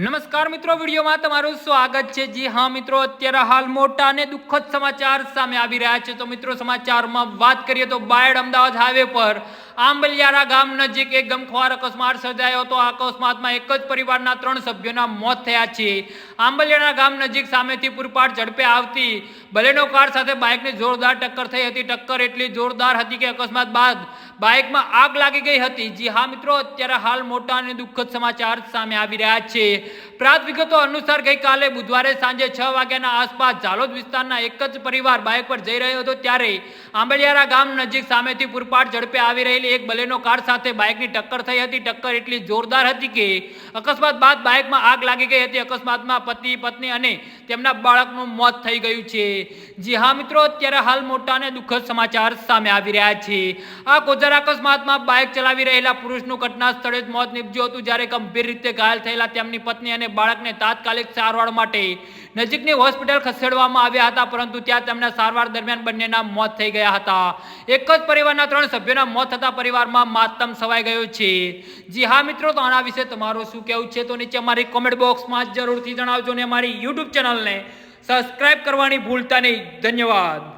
નમસ્કાર મિત્રો, વિડીયોમાં તમારું સ્વાગત છે. જી હા મિત્રો, અત્યારે હાલ મોટા અને દુઃખદ સમાચાર સામે આવી રહ્યા છે. તો મિત્રો, સમાચારમાં વાત કરીએ તો બાયડ અમદાવાદ હાઈવે પર આંબલિયારા ગામ નજીક એક ગમખ્વાર અકસ્માત સર્જાયો હતો. આ અકસ્માતમાં એક જ પરિવારના ત્રણ સભ્યોના મોત થયા છે. આંબલિયારા ગામ નજીક સામેથી પૂરપાટ ઝડપે આવતી બલેનો કાર સાથે બાઇકની જોરદાર ટક્કર થઈ હતી. ટક્કર એટલી જોરદાર હતી કે અકસ્માત બાદ બાઇકમાં આગ લાગી ગઈ હતી. જી હા મિત્રો, અત્યારે હાલ મોટા અને દુઃખદ સમાચાર સામે આવી રહ્યા છે. પ્રાપ્ત વિગતો અનુસાર ગઈકાલે બુધવારે સાંજે છ વાગ્યાના આસપાસ ઝાલોદ વિસ્તારના એક જ પરિવાર બાઇક પર જઈ રહ્યો હતો. ત્યારે આંબલિયારા ગામ નજીક સામેથી પૂરપાટ ઝડપે આવી રહેલી એક બલેનો કાર સાથે બાઇકની ટક્કર થઈ હતી. ટક્કર એટલી જોરદાર હતી કે અકસ્માત બાદ બાઇકમાં આગ લાગી ગઈ હતી. અકસ્માતમાં પતિ, પત્ની અને તેમના બાળકનું મોત થઈ ગયું છે. જી હા મિત્રો, અત્યારે હાલ મોટા દુઃખદ સમાચાર સામે આવી રહ્યા છે. આ ગોઝર અકસ્માતમાં બાઇક ચલાવી રહેલા પુરુષનું ઘટના સ્થળે જ મોત નીપજ્યું હતું, જ્યારે ગંભીર રીતે ઘાયલ થયેલા તેમની પત્ની અને બાળકને તાત્કાલિક સારવાર માટે નજીકની હોસ્પિટલ ખસેડવામાં આવ્યા હતા, પરંતુ ત્યાં તેમના સારવાર દરમિયાન બંનેના મોત થઈ ગયા હતા. એક જ પરિવારના ત્રણ સભ્યોના મોત થતા પરિવારમાં માતમ સવાઈ ગયો છે. જી હા મિત્રો, તો આના વિશે તમારું શું કહેવું છે? તો નીચે અમારી કોમેન્ટ બોક્સમાં જરૂરથી જણાવજો ને અમારી યુટ્યુબ ચેનલને સબસ્ક્રાઇબ કરવાની ભૂલતા નહીં. ધન્યવાદ.